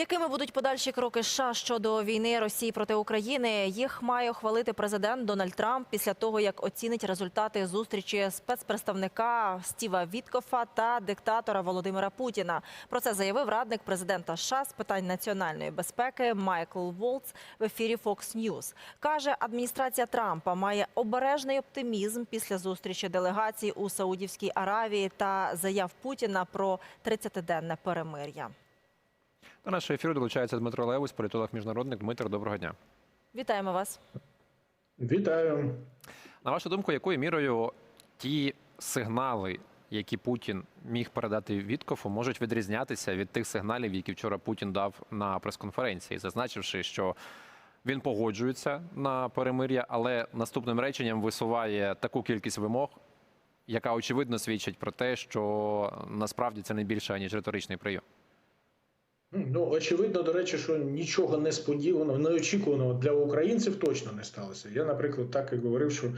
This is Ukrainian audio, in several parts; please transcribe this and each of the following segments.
Якими будуть подальші кроки США щодо війни Росії проти України? Їх має ухвалити президент Дональд Трамп після того, як оцінить результати зустрічі спецпредставника Стіва Віткофа та диктатора Володимира Путіна. Про це заявив радник президента США з питань національної безпеки Майкл Волц в ефірі Fox News. Каже, адміністрація Трампа має обережний оптимізм після зустрічі делегацій у Саудівській Аравії та заяв Путіна про 30-денне перемир'я. До нашого ефіру долучається Дмитро Левус, політолог-міжнародник. Дмитро, доброго дня. Вітаємо вас. Вітаю. На вашу думку, якою мірою ті сигнали, які Путін міг передати Віткофу, можуть відрізнятися від тих сигналів, які вчора Путін дав на прес-конференції, зазначивши, що він погоджується на перемир'я, але наступним реченням висуває таку кількість вимог, яка очевидно свідчить про те, що насправді це не більше ніж риторичний прийом. Ну очевидно, до речі, що нічого несподіваного, неочікуваного для українців точно не сталося. Я, наприклад, так і говорив, що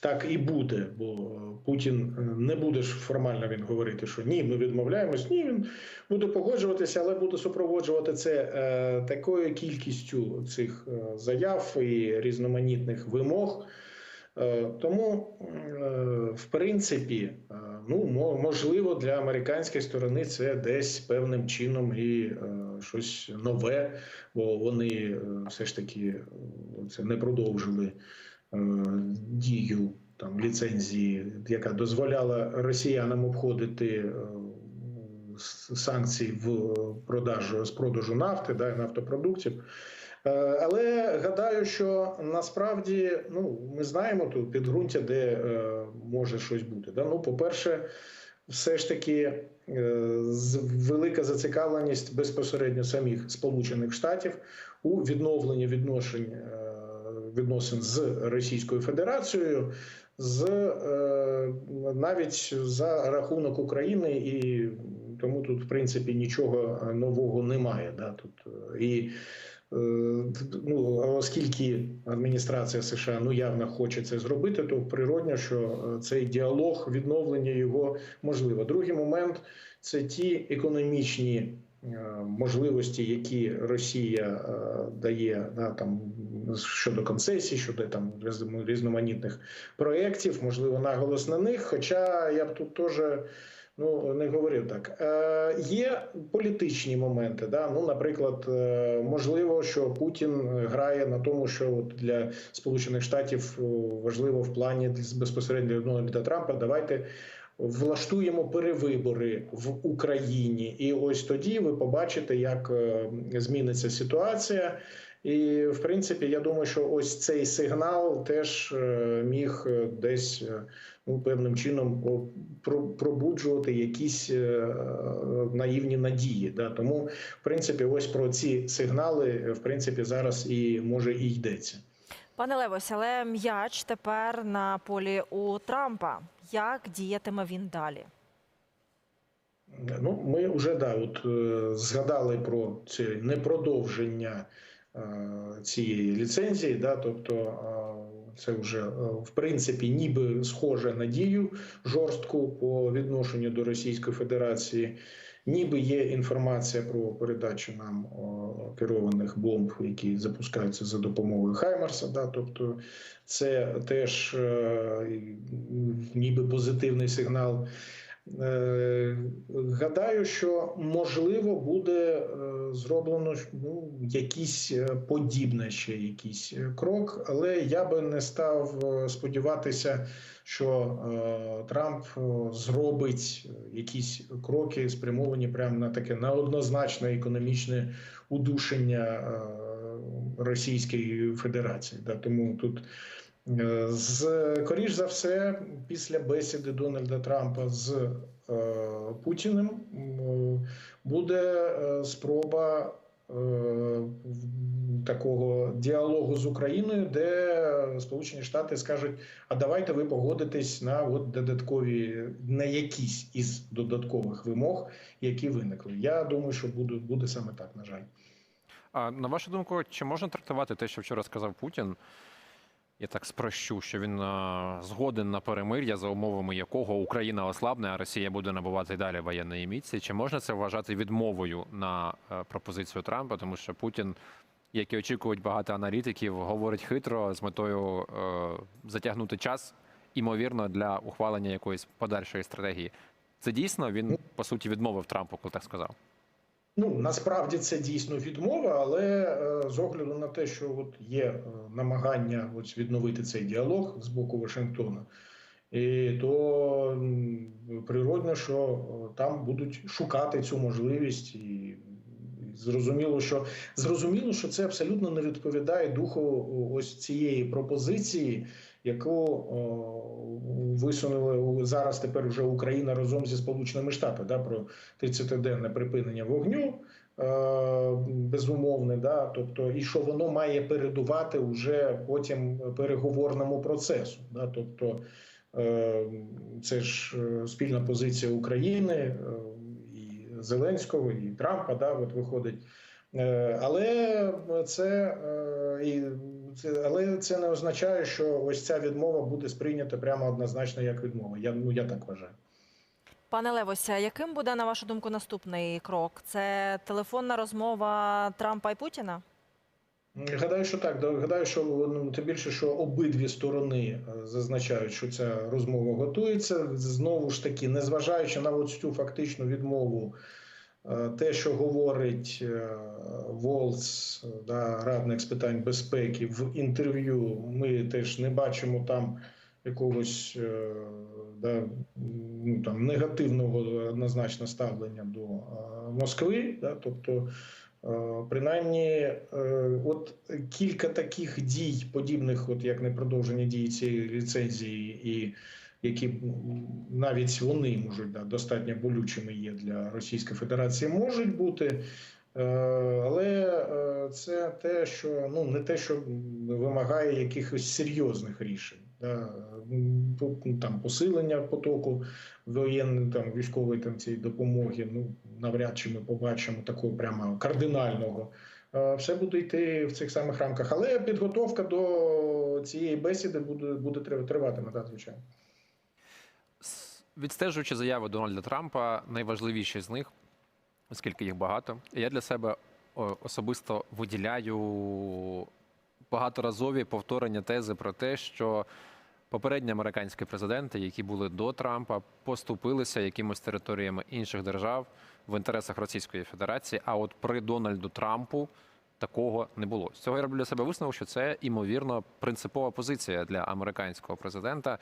так і буде, бо Путін е, не буде ж формально він говорити, що ні, ми відмовляємось. Ні, він буде погоджуватися, але буде супроводжувати це е, такою кількістю цих е, заяв і різноманітних вимог. Е, Тому, е, в принципі, е, ну мо- можливо, для американської сторони це десь певним чином і щось нове, бо вони все ж таки це не продовжили дію там ліцензії, яка дозволяла росіянам обходити е, с- санкції в продажу з продажу нафти да, і нафтопродуктів. Е, Але гадаю, що насправді ну ми знаємо тут підґрунтя, де е, може щось бути. Да? Ну, по-перше, все ж таки е, велика зацікавленість безпосередньо самих Сполучених Штатів у відновленні відношень е, відносин з Російською Федерацією, з е, навіть за рахунок України, і тому тут в принципі нічого нового немає. Да? Тут е, і Е, ну оскільки адміністрація США ну явно хоче це зробити, то природньо, що е, цей діалог, відновлення його можливо. Другий момент це ті економічні е, можливості, які Росія е, дає да, там щодо концесій, щодо там різноманітних проєктів, можливо, наголос на них. Хоча я б тут теж. Ну не говорив так. Е, є політичні моменти. Да? Ну, наприклад, е, можливо, що Путін грає на тому, що от для Сполучених Штатів важливо в плані безпосередньо Дональда Трампа. Давайте влаштуємо перевибори в Україні, і ось тоді ви побачите, як е, зміниться ситуація. І в принципі, я думаю, що ось цей сигнал теж е, міг е, десь е, ну, певним чином пробуджувати якісь наївні надії. Да? Тому, в принципі, ось про ці сигнали, в принципі, зараз і може і йдеться. Пане Левось, але м'яч тепер на полі у Трампа. Як діятиме він далі? Ну, ми вже да, от згадали про це непродовження цієї ліцензії. Да, тобто е, це вже е, в принципі ніби схоже на дію жорстку по відношенню до Російської Федерації. Ніби є інформація про передачу нам керованих бомб, які запускаються за допомогою Хаймарса. Да, тобто це теж е, ніби позитивний сигнал. Е, Гадаю, що можливо буде е, зроблено ну, якийсь е, подібний ще якийсь крок, але я би не став сподіватися, що Трамп зробить якісь кроки, спрямовані прямо на таке на однозначне економічне удушення Російської Федерації. Тому тут. Е, скоріш за все, після бесіди Дональда Трампа з е, Путіним буде е, спроба е, такого діалогу з Україною, де Сполучені Штати скажуть: а давайте ви погодитесь на от додаткові на якісь із додаткових вимог, які виникли. Я думаю, що буде, буде саме так, на жаль. А на вашу думку, чи можна трактувати те, що вчора сказав Путін, Я так спрощу, що він е, згоден на перемир'я, за умовами якого Україна ослабне, а Росія буде набувати далі воєнної міці. Чи можна це вважати відмовою на е, пропозицію Трампа? Тому що Путін, як і очікують багато аналітиків, говорить хитро з метою е, затягнути час, імовірно, для ухвалення якоїсь подальшої стратегії. Це дійсно він по суті відмовив Трампу, коли так сказав. Ну насправді це дійсно відмова, але е, з огляду на те, що от є е, намагання ось відновити цей діалог з боку Вашингтона, і то природно, що е, там будуть шукати цю можливість, і зрозуміло, що зрозуміло, що це абсолютно не відповідає духу ось цієї пропозиції, яку висунули зараз тепер вже Україна разом зі Сполученими Штатами да, про 30-денне припинення вогню. е, Безумовне, да, тобто, і що воно має передувати уже потім переговорному процесу. Да, тобто, е, це ж е, спільна позиція України е, і Зеленського, і Трампа. Да, от виходить. Е, Але це, е, і це, але це не означає, що ось ця відмова буде сприйнята прямо однозначно як відмова. Я ну я так вважаю. Пане Левося, яким буде на вашу думку наступний крок? Це телефонна розмова Трампа і Путіна? Гадаю, що так. Гадаю, що ну, тим більше, що обидві сторони е, зазначають, що ця розмова готується. Знову ж таки, незважаючи на ось цю фактичну відмову, те, що говорить е, Волц, е, да, радник з питань безпеки, в інтерв'ю, ми теж не бачимо там якогось е, да, ну, там, негативного однозначно ставлення до е, Москви. Да, тобто, Е, Принаймні, е, от кілька таких дій, подібних, от як непродовження дії цієї ліцензії, і які навіть вони можуть да, достатньо болючими є для Російської Федерації, можуть бути. Е, Але е, це те, що ну не те, що вимагає якихось серйозних рішень, да, там посилення потоку воєнної там військової там цієї допомоги. Ну навряд чи ми побачимо такого прямо кардинального. Е, Все буде йти в цих самих рамках, але підготовка до цієї бесіди буде буде трив- триватиме, так, звичайно. Відстежуючи заяви Дональда Трампа, найважливіші з них, оскільки їх багато, я для себе особисто виділяю багаторазові повторення тези про те, що попередні американські президенти, які були до Трампа, поступилися якимось територіями інших держав в інтересах Російської Федерації. А от при Дональду Трампу такого не було. З цього я роблю для себе висновок, що це імовірно принципова позиція для американського президента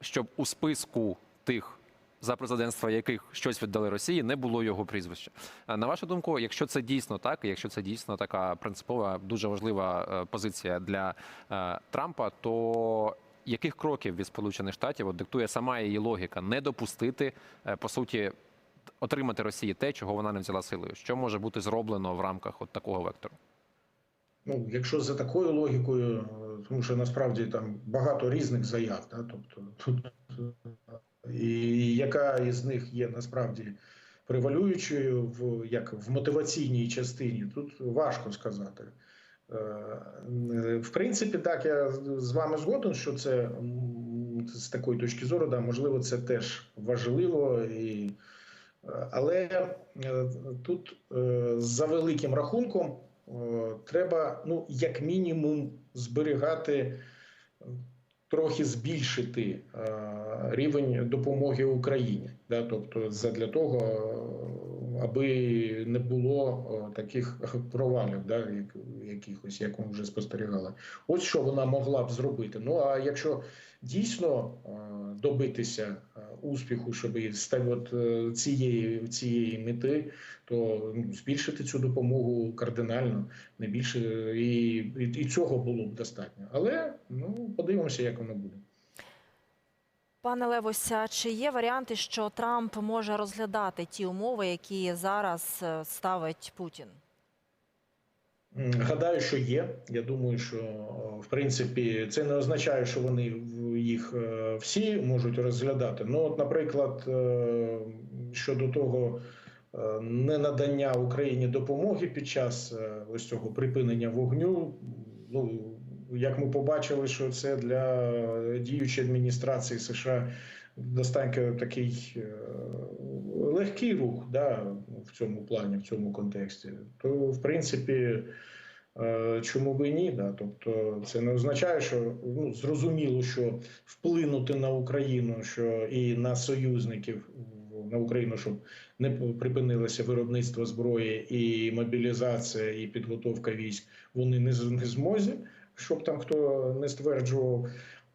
щоб у списку тих, за президентства яких щось віддали Росії, не було його прізвища. На вашу думку, якщо це дійсно так, якщо це дійсно така принципова, дуже важлива е, позиція для е, Трампа, то яких кроків від Сполучених Штатів от диктує сама її логіка не допустити е, по суті отримати Росії те, чого вона не взяла силою? Що може бути зроблено в рамках от такого вектору? Ну, якщо за такою логікою, е, тому що насправді там багато різних заяв, да, тобто тут е, і яка із них є насправді превалюючою в як в мотиваційній частині, тут важко сказати. Е, В принципі, так я з вами згоден, що це з такої точки зору, да, можливо, це теж важливо і. Але е, тут е, за великим рахунком треба, ну, як мінімум, зберігати, трохи збільшити е, рівень допомоги Україні. Да? Тобто, для того, е, аби не було е, таких провалів, да? як, якихось, як ми вже спостерігали. Ось що вона могла б зробити. Ну а якщо дійсно добитися успіху, щоб от, е, цієї, цієї мети, то ну, збільшити цю допомогу кардинально не більше і, і, і цього було б достатньо. Але ну подивимося, як воно буде. Пане Левося, чи є варіанти, що Трамп може розглядати ті умови, які зараз е, ставить Путін? Гадаю, що є. Я думаю, що в принципі це не означає, що вони їх е, всі можуть розглядати. Ну, от, наприклад, е, щодо того е, ненадання Україні допомоги під час е, ось цього припинення вогню, ну як ми побачили, що це для діючої адміністрації США достатньо такий е, легкий рух да, в цьому плані, в цьому контексті, то в принципі. Е, Чому би ні? Да? Тобто це не означає, що ну зрозуміло, що вплинути на Україну, що і на союзників на Україну, щоб не припинилося виробництво зброї і мобілізація, і підготовка військ, вони не змозі, щоб там хто не стверджував.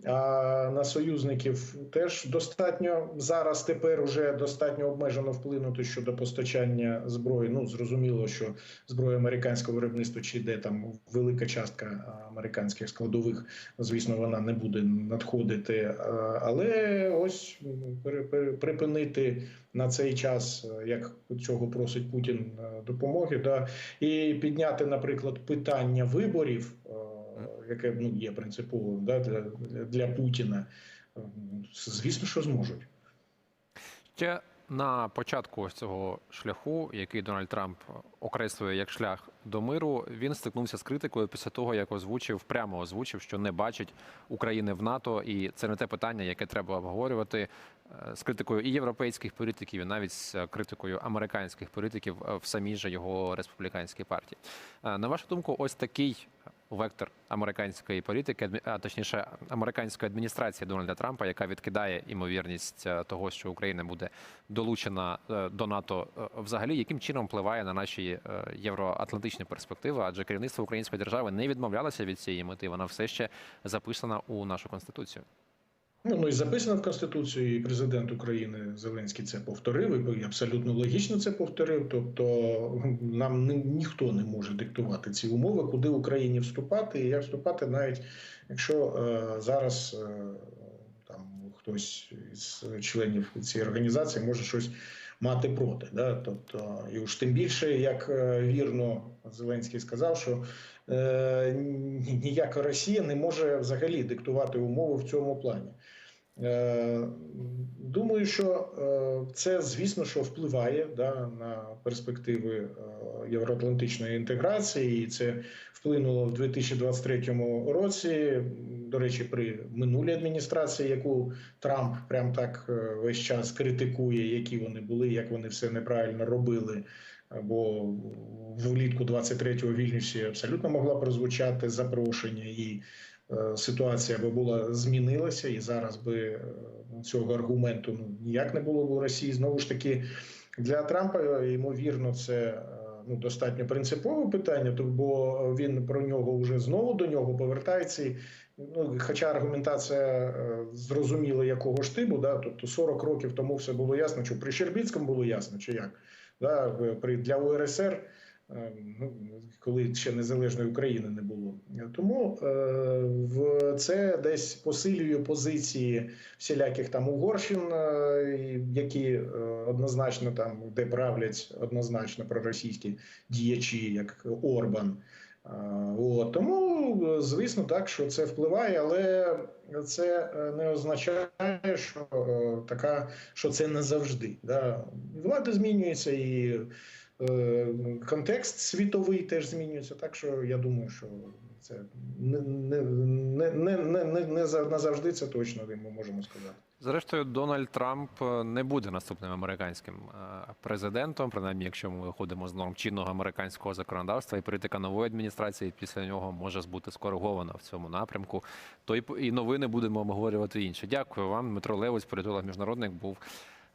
А на союзників теж достатньо зараз. Тепер уже достатньо обмежено вплинути щодо постачання зброї. Ну зрозуміло, що зброя американського виробництва чи йде там велика частка американських складових. Звісно, вона не буде надходити. Але ось припинити на цей час, як цього просить Путін допомоги, да і підняти, наприклад, питання виборів, яке ну є принциповим да, для, для, Путіна. Е, Звісно, що зможуть. Ще на початку ось цього шляху, який Дональд Трамп окреслює як шлях до миру, він стикнувся з критикою після того, як озвучив, прямо озвучив, що не бачить України в НАТО, і це не те питання, яке треба обговорювати е, з критикою і європейських політиків, і навіть з е, критикою американських політиків е, в самій же його республіканській партії. Е, На вашу думку, ось такий вектор американської політики, а точніше американської адміністрації Дональда Трампа, яка відкидає імовірність е, того, що Україна буде долучена е, до НАТО, е, взагалі яким чином впливає на наші євроатлантичні перспективи? Адже керівництво української держави не відмовлялося від цієї мети. Вона все ще записана у нашу конституцію. Ну, ну і записано в Конституції, і президент України Зеленський це повторив, і абсолютно логічно це повторив. Тобто нам ні- ніхто не може диктувати ці умови, куди Україні вступати, і як вступати, навіть якщо е, зараз е, там хтось із членів цієї організації може щось мати проти. Да? Тобто, і уж тим більше, як е, вірно Зеленський сказав, що е, ніяка Росія не може взагалі диктувати умови в цьому плані. Е, Думаю, що е, це, звісно, що впливає да, на перспективи е, євроатлантичної інтеграції, і це вплинуло в 2023 році. До речі, при минулій адміністрації, яку Трамп прям так весь час критикує, які вони були, як вони все неправильно робили. Бо влітку 23-го в Вільнюсі абсолютно могла прозвучати запрошення, і ситуація би була змінилася, і зараз би е, цього аргументу ну ніяк не було б у Росії. Знову ж таки, для Трампа е, ймовірно, це е, ну достатньо принципове питання, то бо він про нього вже знову до нього повертається. Ну, хоча аргументація е, зрозуміла, якого штибу, да, тобто 40 років тому все було ясно, що при Щербіцькому було ясно, чи як да, при для УРСР, е, коли ще незалежної України не було. Тому е, це десь посилює позиції всіляких там Угорщин, е, які е, однозначно там, де правлять однозначно проросійські діячі, як Орбан. От. Тому, звісно, так, що це впливає, але це не означає, що така, що це не завжди. Да? Влада змінюється і контекст світовий теж змінюється. Так що я думаю, що це не, не, не, не, не, не, не за- це точно ми можемо сказати. Зрештою, Дональд Трамп е, не буде наступним американським е, президентом, принаймні, якщо ми виходимо з норм чинного американського законодавства, і політика нової адміністрації після нього може бути скоригована в цьому напрямку. То і новини будемо обговорювати інше. Дякую вам, Дмитро Левось, політолог міжнародник, був е,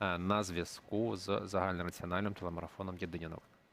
на зв'язку з загальнонаціональним телемарафоном Єдині новини.